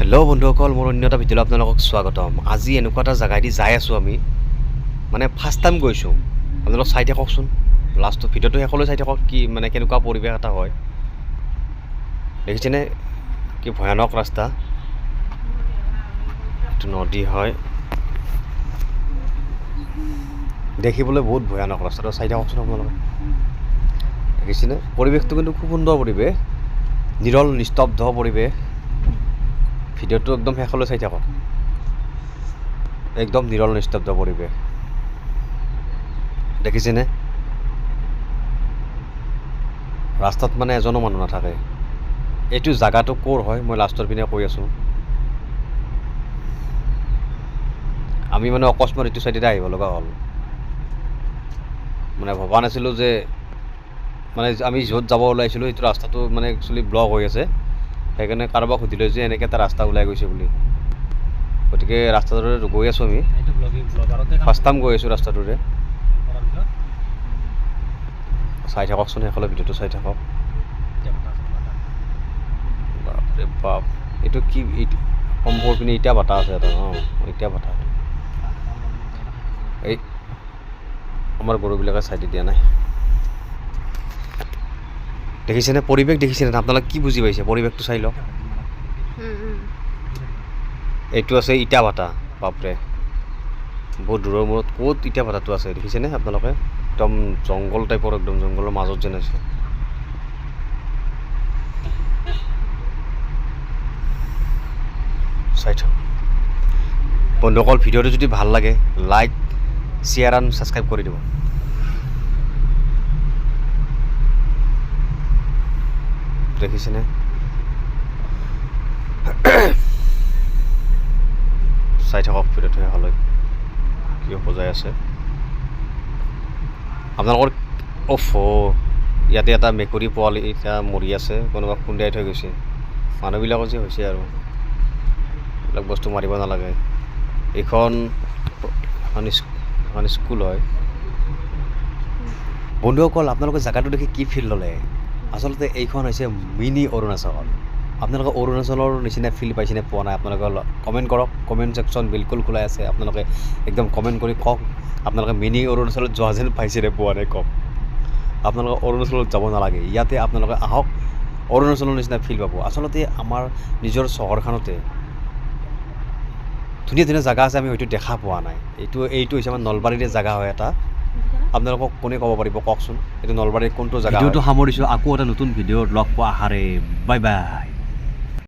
Hello' বন্ধুসকল মোৰ অন্য এটা ভিডিঅ'লৈ আপোনালোকক স্বাগতম। আজি এনেকুৱা এটা জেগাইদি যাই আছোঁ আমি। মানে ফাৰ্ষ্ট টাইম গৈছোঁ। আপোনালোক চাই থাককচোন। লাষ্টৰ ভিডিঅ'টো শেষলৈ চাই থাকক কি মানে কেনেকুৱা পৰিৱেশ এটা হয়। দেখিছেনে? কি ভয়ানক ৰাস্তা। এইটো নদী হয়। দেখিবলৈ বহুত ভয়ানক ৰাস্তাটো চাই থাককচোন আপোনালোকে। দেখিছেনে? পৰিৱেশটো কিন্তু খুব সুন্দৰ পৰিৱেশ। নিৰল নিস্তব্ধ পৰিৱেশ। ভিডিঅ'টো একদম শেষলৈ চাই থাকক। একদম নিৰল নিস্তব্ধ পৰিৱেশ। দেখিছেনে? ৰাস্তাত মানে এজনো মানুহ নাথাকে। এইটো জেগাটো ক'ৰ হয় মই লাষ্টৰ পিনে কৈ আছোঁ। আমি মানে অকস্মাত এইটো চাইডেদি আহিব লগা হ'ল। মানে ভবা নাছিলোঁ যে মানে আমি য'ত যাব ওলাইছিলোঁ, সেইটো ৰাস্তাটো মানে একচুৱেলি ব্লক হৈ আছে। সেইকাৰণে কাৰোবাক সুধিলোঁ যে এনেকৈ এটা ৰাস্তা ওলাই গৈছে বুলি। গতিকে ৰাস্তাটোৰে গৈ আছোঁ আমি। ফাৰ্ষ্ট টাইম গৈ আছোঁ ৰাস্তাটোৰে। চাই থাককচোন সেইফালে ভিডিঅ'টো চাই থাকক। এতিয়া। বাপৰে বাপ। এইটো কি সম্ভৱ পিনে ইটা ভাটা আছে এটা অঁ ইটা ভাটা এই আমাৰ গৰুবিলাকে চাইড দিয়া নাই। দেখিছেনে? পৰিৱেশ দেখিছেনে? আপোনালোকে কি বুজি পাইছে? পৰিৱেশটো চাই লওক। এইটো আছে ইটা ভাটা বাপৰে। বহুত দূৰৰ মূৰত ক'ত ইটা ভাটাটো আছে দেখিছেনে আপোনালোকে? একদম জংঘল টাইপৰ একদম জংঘলৰ মাজত যেন আছে। চাই বন্ধুসকল ভিডিঅ'টো যদি ভালো লাগে লাইক শ্বেয়াৰ এণ্ড ছাবস্ক্ৰাইব কৰি দিব। দেখিছেনে? চাই থাকক ভিডিঅ'টো শেষলৈ কিয় বজাই আছে? আপোনালোকৰ, অফ ইয়াতে এটা মেকুৰী পোৱালি এতিয়া মৰি আছে, কোনোবা খুন্দিয়াই থৈ গৈছে। মানুহবিলাকৰ যে হৈছে আৰু। এইবিলাক বস্তু মাৰিব নালাগে। এইখন, এখন স্কুল হয়। বন্ধুসকল, আপোনালোকে জেগাটো দেখি কি ফিল ল'লে? আচলতে এইখন হৈছে মিনি অৰুণাচল। আপোনালোকে অৰুণাচলৰ নিচিনা ফিল পাইছেনে পোৱা নাই? আপোনালোকে কমেণ্ট কৰক। কমেণ্ট ছেকশ্যন বিলকুল খোলাই আছে। আপোনালোকে একদম কমেণ্ট কৰি কওক আপোনালোকে মিনি অৰুণাচলত যোৱা যেন পাইছেনে পোৱা নাই কওক। আপোনালোকে অৰুণাচলত যাব নালাগে। ইয়াতে আপোনালোকে আহক অৰুণাচলৰ নিচিনা ফিল পাব। আচলতে আমাৰ নিজৰ চহৰখনতে ধুনীয়া ধুনীয়া জেগা আছে আমি হয়তো দেখা পোৱা নাই। এইটো এইটো হৈছে আমাৰ নলবাৰীৰে জেগা হয় এটা। আপোনালোকক কোনে ক'ব পাৰিব? কওকচোন। এইটো নলবাৰীৰ কোনটো জেগা ভিডিঅ'টো সামৰিছোঁ। আকৌ এটা নতুন ভিডিঅ'ত লগ পোৱা আহাৰে। Bye bye.